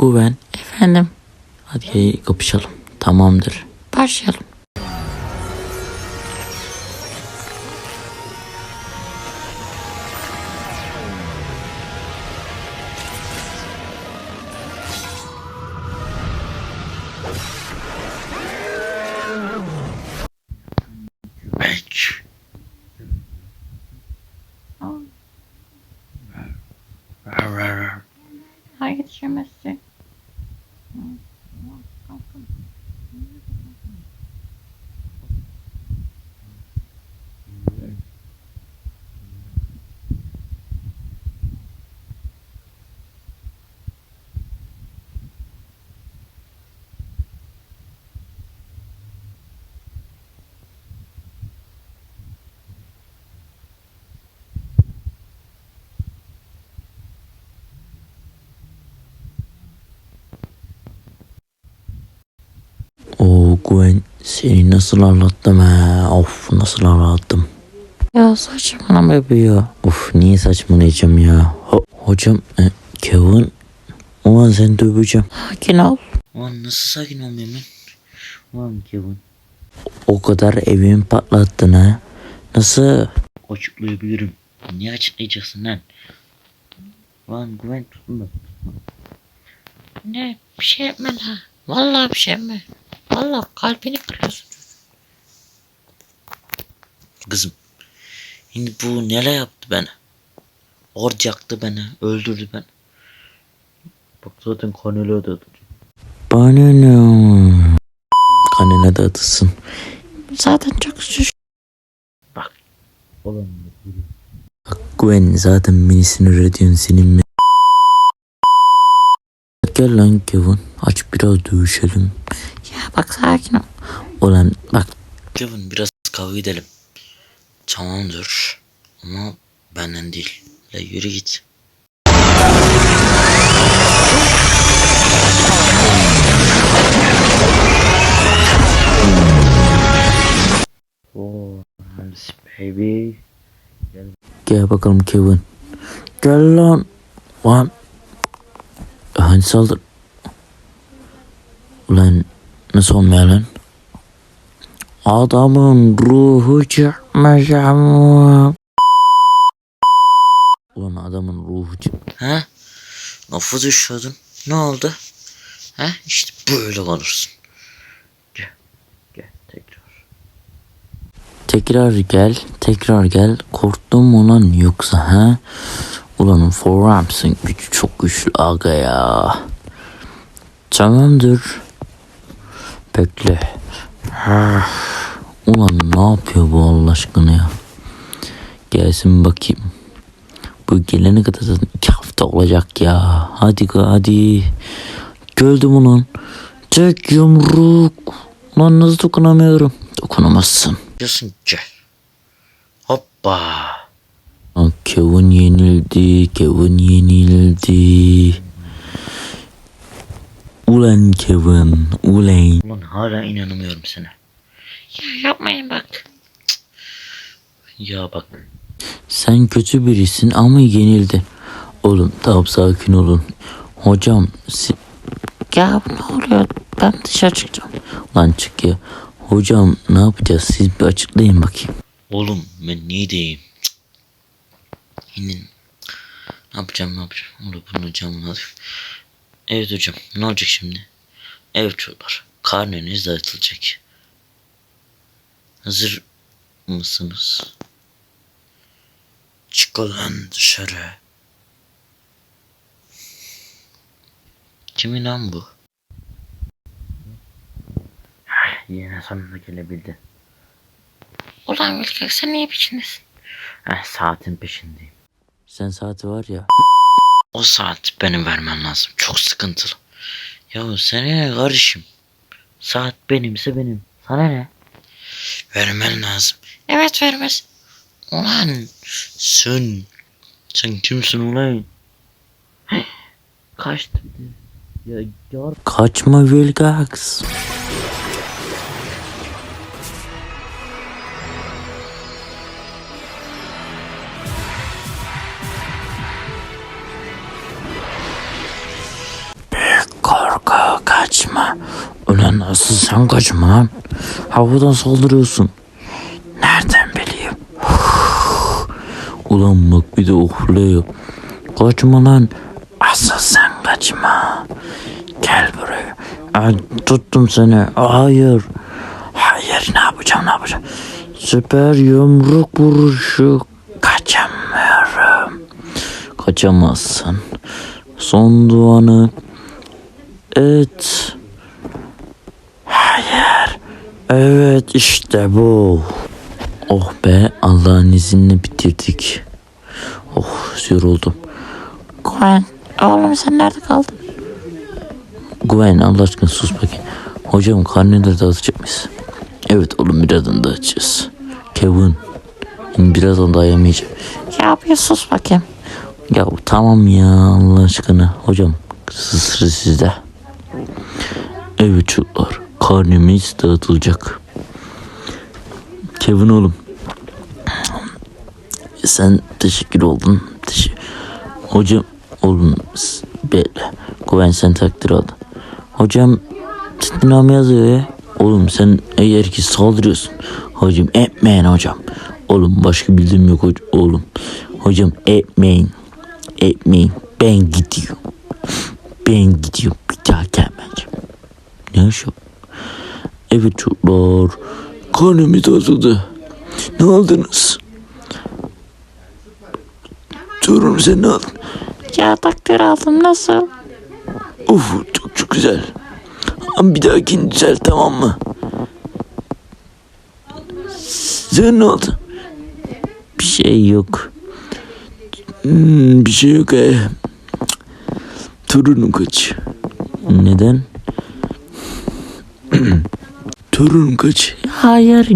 Güven. Efendim. Hadi kapışalım. Tamamdır. Başlayalım. Beç. Hayır yetişemezsin. Oo Güven seni nasıl anlattım he. Of nasıl anlattım. Ya saçmalama be ya. Of niye saçmalayacağım ya. Ho- hocam e, Kevin. Ulan sen döveceğim. Sakin ol. Ulan nasıl sakin olmayayım ben? Ulan Kevin. O kadar evimi patlattın ha. Nasıl? Açıklayabilirim. Niye açıklayacaksın lan? Ulan güven tutma. Ne bir şey yapma la. Vallahi bir şey yapma. Vallahi kalbini kırıyorsun. Kızım. Şimdi bu neler yaptı bana? Orada yaktı beni. Öldürdü beni. Bak zaten kaneli ödedi. Bana ne? Kanına da atılsın. Zaten çok şiş. Ulan Bak Gwen zaten beni sinir ediyorsun senin mi? Gel lan Kevin. Aç biraz dövüşelim. Bak sakin ol. Ulan bak Kevin biraz kavga edelim. Tamamdır. Ama benden değil. La yürü git. Oh, nice baby. gel bakalım Kevin. Gel lan. Lan. Hani saldır. Ulan nasıl olmuyor lan? Adamın ruhu çıkmış ama. Ulan adamın ruhu çıkmış. Ha? Lafı düşüyordun. Ne oldu? Ha? İşte böyle konursun. Gel. Gel tekrar. Tekrar gel, tekrar gel. Korktun mu lan yoksa ha? Ulan Forams'ın gücü çok güçlü aga ya. Tamamdır. Bekle. Ulan ne yapıyor bu Allah aşkına ya? Gelsin bakayım. Bu gelene kadar zaten iki hafta olacak ya. Hadi hadi. Gördüm ulan. Tek yumruk. Lan nasıl dokunamıyorum? Dokunamazsın. Diyorsun gel. Hoppa. Kevin yenildi. Kevin yenildi. Ulan Kevin. Ulan. Ulan hala inanamıyorum sana. Ya yapmayın bak. Ya bak. Sen kötü birisin ama yenildi. Oğlum tamam sakin olun. Hocam si- Ya ne oluyor? Ben dışarı çıkacağım. lan çık ya. Hocam ne yapacağız siz bir açıklayın bakayım. Oğlum ben niye diyeyim? Şimdi ne yapacağım ne yapacağım? Onu bunu canım Evet hocam ne olacak şimdi? Evet çocuklar karneniz dağıtılacak. Hazır mısınız? Çıkın dışarı. Kimin lan bu? Yine sonunda gelebildi. Ulan Vilkek sen niye peşindesin? Eh, saatin peşindeyim. Sen saati var ya. O saat benim vermem lazım. Çok sıkıntılı. Ya sen ne karışım? Saat benimse benim. Sana ne? Vermen lazım. Evet vermez. Ulan sen. Sen kimsin ulan? Kaçtı. Ya yar Kaçma Vilgax. Ulan nasıl sen kaçma lan? Havadan saldırıyorsun. Nereden bileyim? Ulan bak bir de uhluyor. Kaçma lan. Asıl sen kaçma. Gel buraya. Ay, tuttum seni. Hayır. Hayır ne yapacağım ne yapacağım. Süper yumruk vuruşu. Kaçamıyorum. Kaçamazsın. Son duanı et. Hayır. Evet işte bu. Oh be Allah'ın izniyle bitirdik. Oh yoruldum. Gwen. Oğlum sen nerede kaldın? Güven Allah aşkına sus bakayım. Hocam karneleri dağıtacak mıyız? Evet oğlum birazdan dağıtacağız. Kevin. Birazdan dayamayacağım. Ya bir sus bakayım. Ya tamam ya Allah aşkına. Hocam sıra sizde. Evet çocuklar. Karnemiz dağıtılacak. Kevin oğlum. Sen teşekkür oldun. Teşekkür. Hocam oğlum bekle. Güven sen takdir aldın. Hocam Titname yazıyor ya. Oğlum sen eğer ki saldırıyorsun. Hocam etmeyin hocam. Oğlum başka bildiğim yok hocam. Oğlum. Hocam etmeyin. Etmeyin. Ben gidiyorum. Ben gidiyorum. Bir daha gelmeyeceğim. Ne yaşam? Evet çocuklar. Karnımız dağıtıldı. Ne aldınız? Torun sen ne aldın? Ya takdir aldım nasıl? Uf çok çok güzel. Ama bir dahakini düzel tamam mı? Sen ne oldu? Bir şey yok. Hmm, bir şey yok he. Torunum kaç. Neden? Torunum kaç. Hayır.